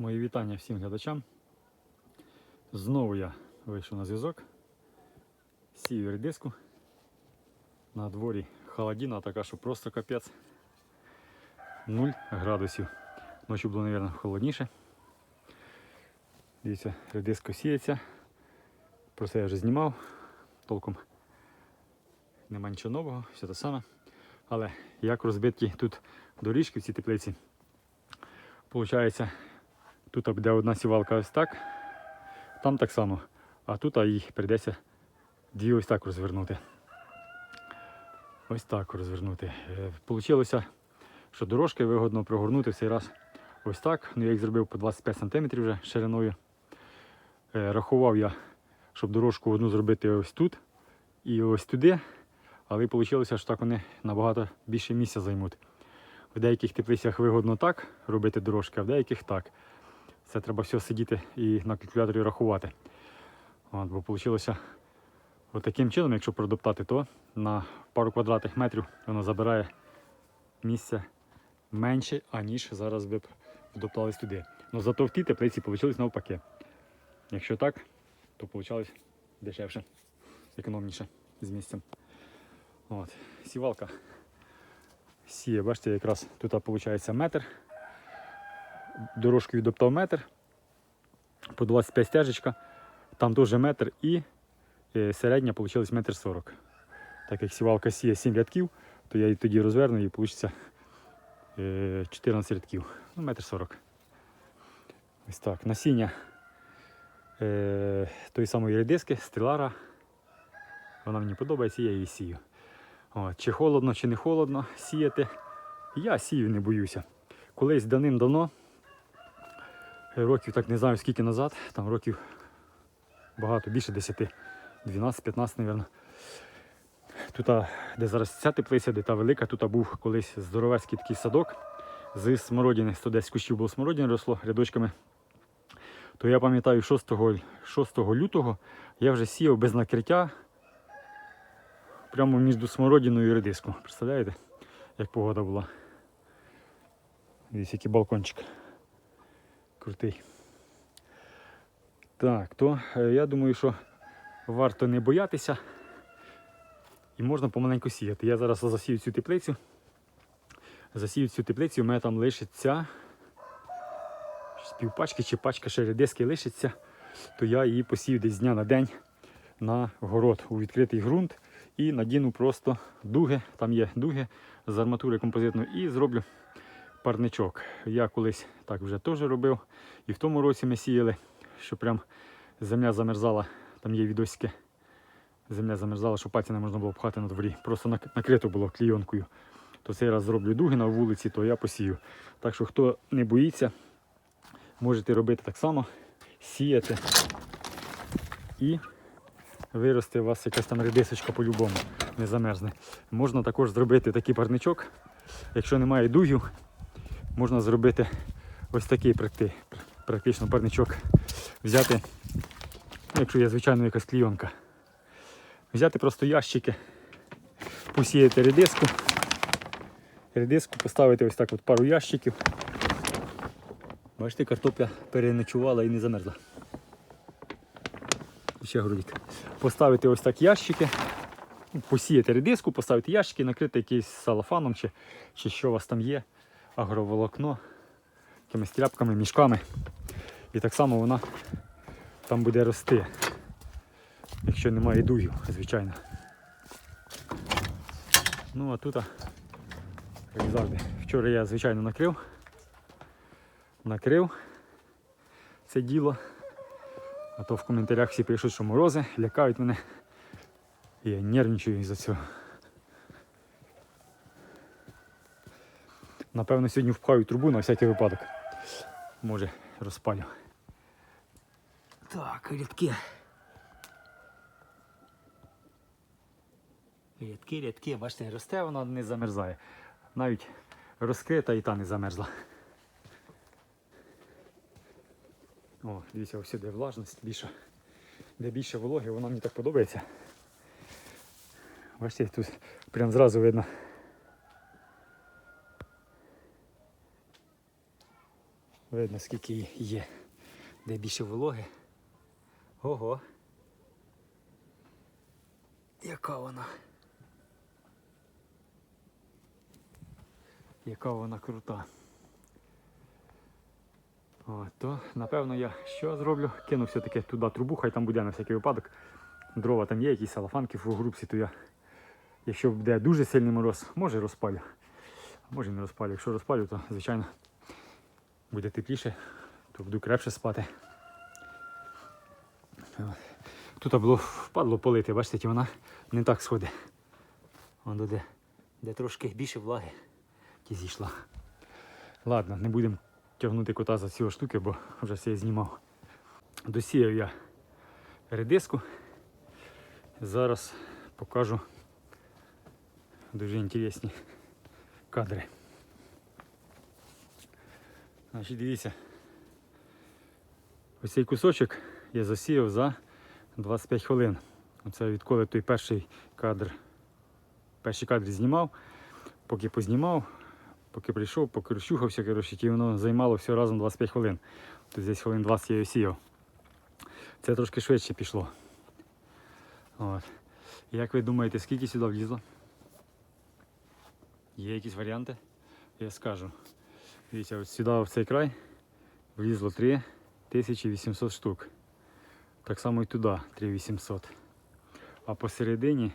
Мої вітання всім глядачам. Знову я вийшов на зв'язок. Сію редиску. На дворі холодина така, що просто капець. 0 градусів. Ночі було, мабуть, холодніше. Дивіться, редиска сіється. Про це я вже знімав. Толком нема нічого нового, все те саме. Але як розбиті тут доріжки в цій теплиці. Получається, Тут буде одна сівалка ось так, там так само, а тут їх прийдеться дві ось так розвернути. Ось так розвернути. Е, Получилося, що дорожки вигодно прогорнути в цей раз ось так. Ну, я їх зробив по 25 см вже шириною. Е, Рахував я, щоб дорожку одну зробити ось тут і ось туди. Але вийшло, що так вони набагато більше місця займуть. В деяких теплицях вигодно так робити дорожки, а в деяких так. Це треба все сидіти і на калькуляторі рахувати. От, бо вийшло таким чином, якщо продоптати, то на пару квадратних метрів воно забирає місця менше, аніж зараз би б вдоптались туди. Ну зато в тій теплиці вийшло навпаки. Якщо так, то вийшло дешевше, економніше з місцем. От. Сівалка сіє, бачите, якраз тут виходить метр дорожку відоптав метр, по 25 стежечка, там теж метр і е, середня вийшла метр 40. Так як сівалка сіє 7 рядків, то я її тоді розверну і вийде 14 рядків. Ну, метр 40. Ось так. Насіння е, тої самої редиски, стрілара. Вона мені подобається, я її сію. От, чи холодно, чи не холодно сіяти. Я сію, не боюся. Колись давним-давно років, так не знаю скільки назад, там років багато, більше 10, 12-15, мабуть. Тут, де зараз ця теплиця, де та велика, тут був колись здоровецький такий садок з смородини, 110 кущів було смородини росло рядочками. То я пам'ятаю, 6, 6 лютого я вже сіяв без накриття прямо між смородиною і редиском. Представляєте, як погода була? Дивіться, який балкончик крутий. Так, то е, я думаю, що варто не боятися і можна помаленьку сіяти. Я зараз засію цю теплицю. Засію цю теплицю, у мене там лишиться півпачки чи пачка ще редиски лишиться, то я її посію десь дня на день на город у відкритий ґрунт і надіну просто дуги, там є дуги з арматури композитної і зроблю парничок. Я колись так вже теж робив. І в тому році ми сіяли, що прям земля замерзала, там є відосики. Земля замерзала, що паці не можна було пхати на дворі. Просто накрито було клійонкою. То цей раз зроблю дуги на вулиці, то я посію. Так що хто не боїться, можете робити так само, сіяти і виросте у вас якась там редисочка по-любому, не замерзне. Можна також зробити такий парничок. Якщо немає дугів, можна зробити ось такий практи- практично парничок. Взяти, якщо є звичайно якась клійонка, взяти просто ящики, посіяти редиску, редиску поставити ось так от пару ящиків. Бачите, картопля переночувала і не замерзла. Ще грудик. Поставити ось так ящики, посіяти редиску, поставити ящики, накрити якийсь салафаном чи, чи що у вас там є агроволокно, якимись тряпками, мішками. І так само вона там буде рости, якщо немає дугів, звичайно. Ну а тут, як завжди, вчора я, звичайно, накрив. Накрив це діло. А то в коментарях всі пишуть, що морози лякають мене. І я нервничаю із-за цього. Напевно, сьогодні впхаю трубу на всякий випадок. Може, розпалю. Так, рядки. Рядки, рядки, бачите, росте, вона не замерзає. Навіть розкрита і та не замерзла. О, дивіться, ось де влажність більша. Де більше вологи, вона мені так подобається. Бачите, тут прям зразу видно. Видно, скільки є. Де більше вологи. Ого. Яка вона? Яка вона крута. О, то, напевно, я що зроблю? Кину все-таки туди трубу, хай там буде на всякий випадок. Дрова там є, якісь салафанки в грубці, то я, якщо буде дуже сильний мороз, може розпалю. А може не розпалю. Якщо розпалю, то звичайно буде тепліше, то буду крепше спати. Тут було впадло полити, бачите, вона не так сходить. Вон де, де трошки більше влаги ті зійшла. Ладно, не будемо тягнути кота за ці штуки, бо вже все я знімав. Досіяв я редиску. Зараз покажу дуже інтересні кадри. Значить, дивіться. Ось цей кусочок я засіяв за 25 хвилин. Оце відколи той перший кадр, перший кадр знімав, поки познімав, поки прийшов, поки розчухався, коротше, і воно займало все разом 25 хвилин. Тобто десь хвилин 20 я його сіяв. Це трошки швидше пішло. От. Як ви думаєте, скільки сюди влізло? Є якісь варіанти? Я скажу. Дивіться, от сюди в цей край влізло 3800 штук. Так само і туди 3800. А посередині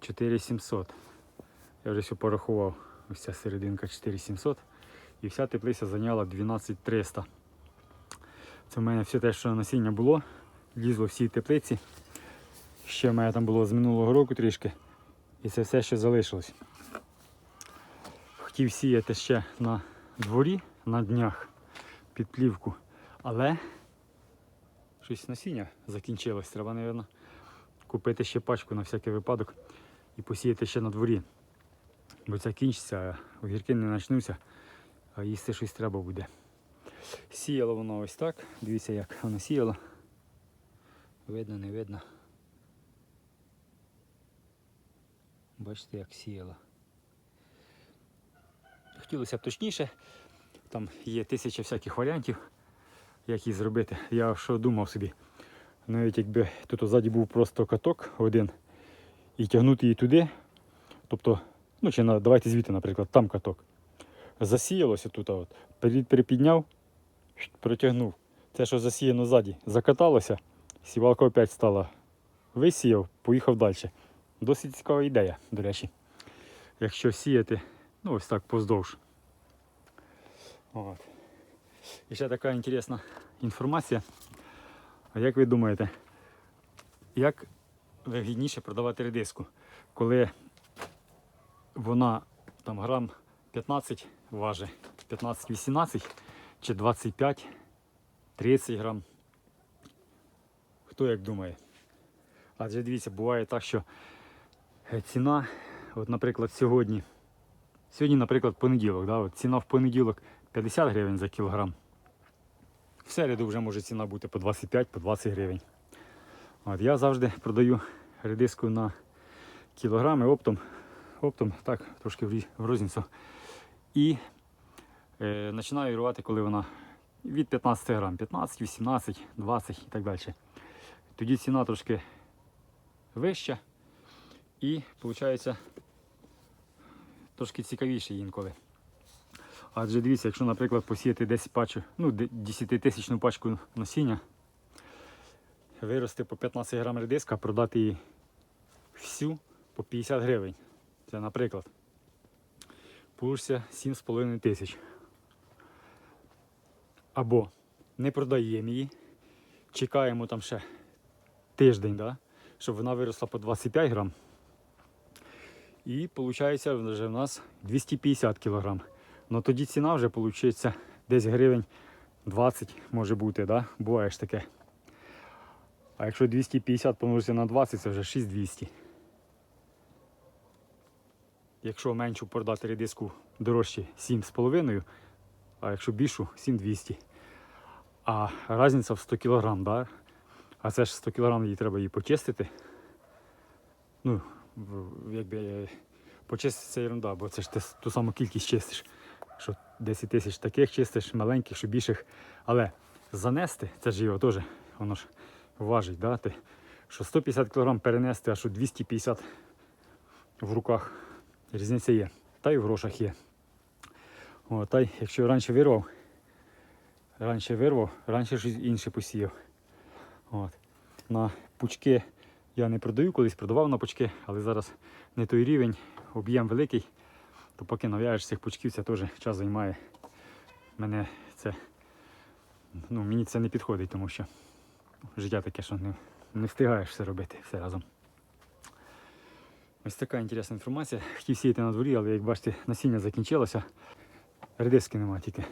4700. Я вже все порахував. Ось ця серединка 4700. І вся теплиця зайняла 12300. Це в мене все те, що насіння було, лізло всі теплиці. Ще в мене там було з минулого року трішки. І це все ще залишилось. Хотів сіяти ще на дворі на днях під плівку, але щось насіння закінчилось. Треба, мабуть, купити ще пачку на всякий випадок і посіяти ще на дворі. Бо це кінчиться, огірки не почнуться, а їсти щось треба буде. Сіяло воно ось так. Дивіться, як воно сіяло. Видно, не видно. Бачите, як сіяло. Хотілося б точніше. Там є тисяча всяких варіантів, як її зробити. Я що думав собі. Навіть якби тут ззаді був просто каток один і тягнути її туди. Тобто, ну чи на, давайте звідти, наприклад, там каток. Засіялося тут, от, перепідняв, протягнув. Це, що засіяно ззаді, закаталося, сівалка опять стала. Висіяв, поїхав далі. Досить цікава ідея, до речі. Якщо сіяти, ну ось так поздовж. От. І ще така інтересна інформація. А як ви думаєте, як вигідніше продавати редиску, коли вона там грам 15 важить, 15-18 чи 25-30 грам? Хто як думає? Адже дивіться, буває так, що ціна, от, наприклад, сьогодні, сьогодні, наприклад, понеділок, да, от ціна в понеділок 50 гривень за кілограм. В середу вже може ціна бути по 25, по 20 гривень. От, я завжди продаю редиску на кілограми оптом, оптом так, трошки в розницю. І е, починаю рвати, коли вона від 15 грам, 15, 18, 20 і так далі. Тоді ціна трошки вища і виходить трошки цікавіше інколи. Адже дивіться, якщо, наприклад, посіяти 10 пачок, ну, 10 тисячну пачку насіння, вирости по 15 грам редиска, продати її всю по 50 гривень. Це наприклад. Получиться 7,5 тисяч. Або не продаємо її, чекаємо там ще тиждень, да? щоб вона виросла по 25 грам. І виходить вже в нас 250 кг. Ну тоді ціна вже виходить десь гривень 20 може бути, да? буває ж таке. А якщо 250 помножити на 20, це вже 6200. Якщо меншу продати редиску дорожче 7,5, а якщо більшу 7200. А різниця в 100 кг, да? а це ж 100 кг її треба її почистити. Ну, якби е, почистити це ерунда, бо це ж ти ту саму кількість чистиш. що 10 тисяч таких чистиш, маленьких, що більших. Але занести, це ж його теж, воно ж важить, да? ти, що 150 кг перенести, а що 250 в руках. Різниця є. Та й в грошах є. О, та й якщо раніше вирвав, раніше вирвав, раніше щось інше посіяв. От. На пучки я не продаю, колись продавав на пучки, але зараз не той рівень, об'єм великий, то поки нав'яжеш цих пучків, це теж час займає. Мене це, ну, мені це не підходить, тому що життя таке, що не, не встигаєш все робити все разом. Ось така інтересна інформація. Хотів сіяти на дворі, але як бачите, насіння закінчилося. Редиски нема тільки.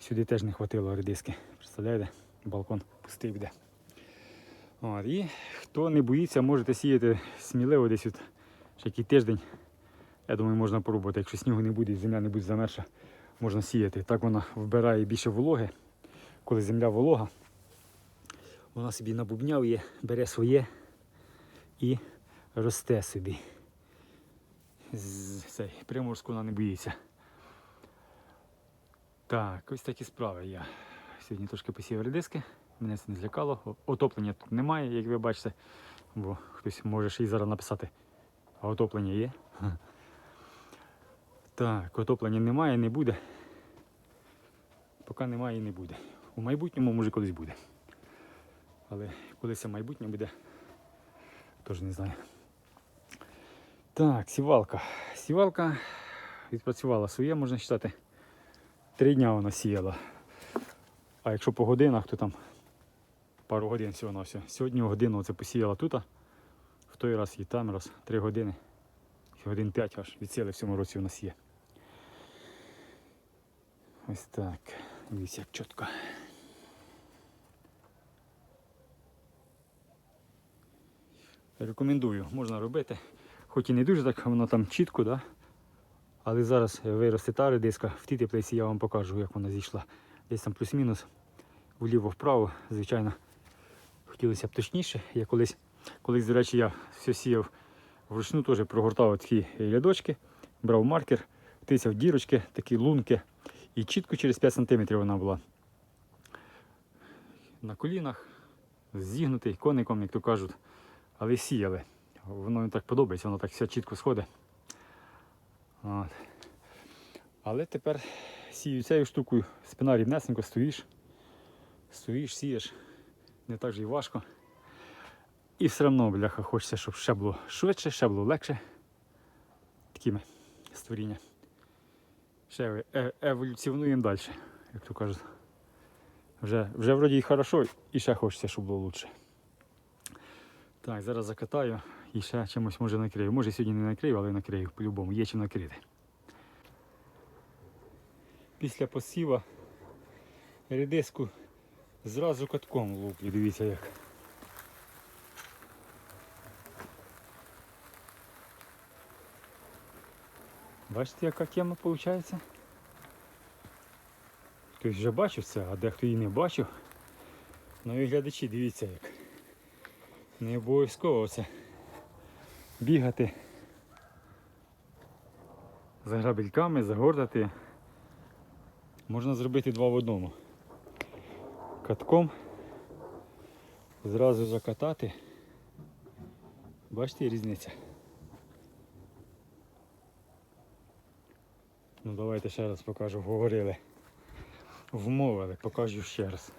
Сюди теж не хватило редиски. Представляєте? Балкон пустий буде. От, і хто не боїться, можете сіяти сміливо десь от ще який тиждень. Я думаю, можна пробувати. Якщо снігу не буде, земля не буде замерша, можна сіяти. Так вона вбирає більше вологи. Коли земля волога, вона собі набубняє, бере своє і росте собі. Цей, приморську вона не боїться. Так, ось такі справи я. Сьогодні трошки посів редиски. Мене це не злякало. Отоплення тут немає, як ви бачите. Бо хтось може ще й зараз написати. А отоплення є. Так, отоплення немає, не буде. Поки немає і не буде. У майбутньому може колись буде. Але коли це майбутнє буде, теж не знаю. Так, сівалка. Сівалка відпрацювала своє, можна вважати. Три дня вона сіяла. А якщо по годинах, то там пару годин всього на все. Сьогодні годину це посіяла тут, в той раз і там раз, три години. Годин п'ять аж від сили в цьому році у нас є. Ось так. Дивіться, як чітко. Рекомендую, можна робити. Хоч і не дуже так воно там чітко, да? але зараз виросте та редиска. В тій теплиці я вам покажу, як вона зійшла. Десь там плюс-мінус, вліво-вправо, звичайно. Хотілося б точніше. Я колись, колись, до речі, я все сіяв вручну, теж прогортав такі рядочки, брав маркер, тисяв дірочки, такі лунки. І чітко через 5 см вона була. На колінах, зігнутий коником, як то кажуть, але сіяли. Воно так подобається, воно так все чітко сходить. От. Але тепер сію цією штукою, спина рівнесенько, стоїш, стоїш, сієш, не так же і важко. І все одно, бляха, хочеться, щоб ще було швидше, ще було легше. Такими створіння. Ще е- еволюціонуємо далі, як то кажуть. Вже, вже вроді і хорошо, і ще хочеться, щоб було краще. Так, зараз закатаю і ще чимось може накрию. Може сьогодні не накрию, але накрию по-любому, є чим накрити. Після посіва редиску зразу катком луплю, дивіться як. Бачите, яка тема виходить? Хтось вже бачив це, а дехто і не бачив. Ну і глядачі, дивіться як. Не обов'язково це бігати за грабельками, загортати. Можна зробити два в одному. Катком зразу закатати. Бачите різниця? Ну давайте ще раз покажу, говорили. Вмовили, покажу ще раз.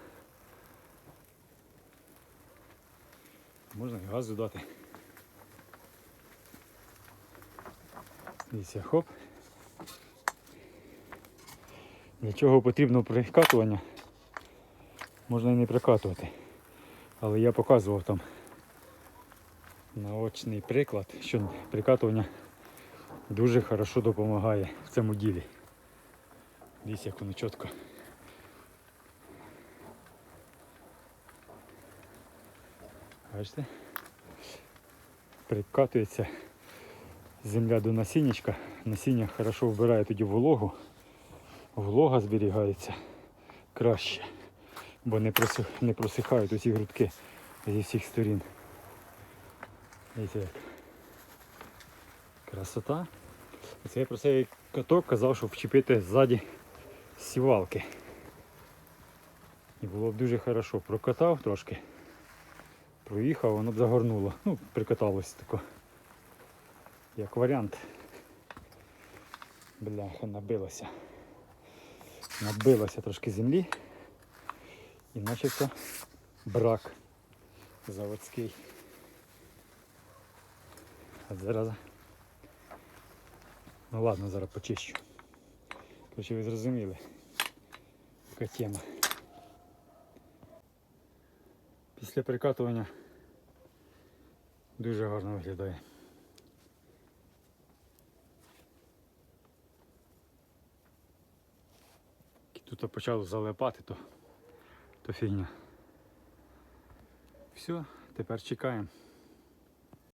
Можна і газу дати. Дивіться, хоп. Для чого потрібно прикатування? Можна і не прикатувати. Але я показував там наочний приклад, що прикатування дуже хорошо допомагає в цьому ділі. Дивіться, як воно чітко. Бачите? Прикатується земля до насіннячка. Насіння хорошо вбирає тоді вологу. Волога зберігається краще, бо не, просих, не просихають усі грудки зі всіх сторін. Дивіться як. Красота. Це я про це Каток казав, що вчепити ззаді сівалки. І було б дуже хорошо. Прокатав трошки, проїхав, воно б загорнуло. Ну, прикаталось тако. Як варіант. Бляха, набилося. Набилося трошки землі. І начався брак заводський. А зараз. Ну ладно, зараз почищу. Короче, ви зрозуміли. Яка тема. Після прикатування дуже гарно виглядає. Тут почало залипати, то, то фігня. Все, тепер чекаємо.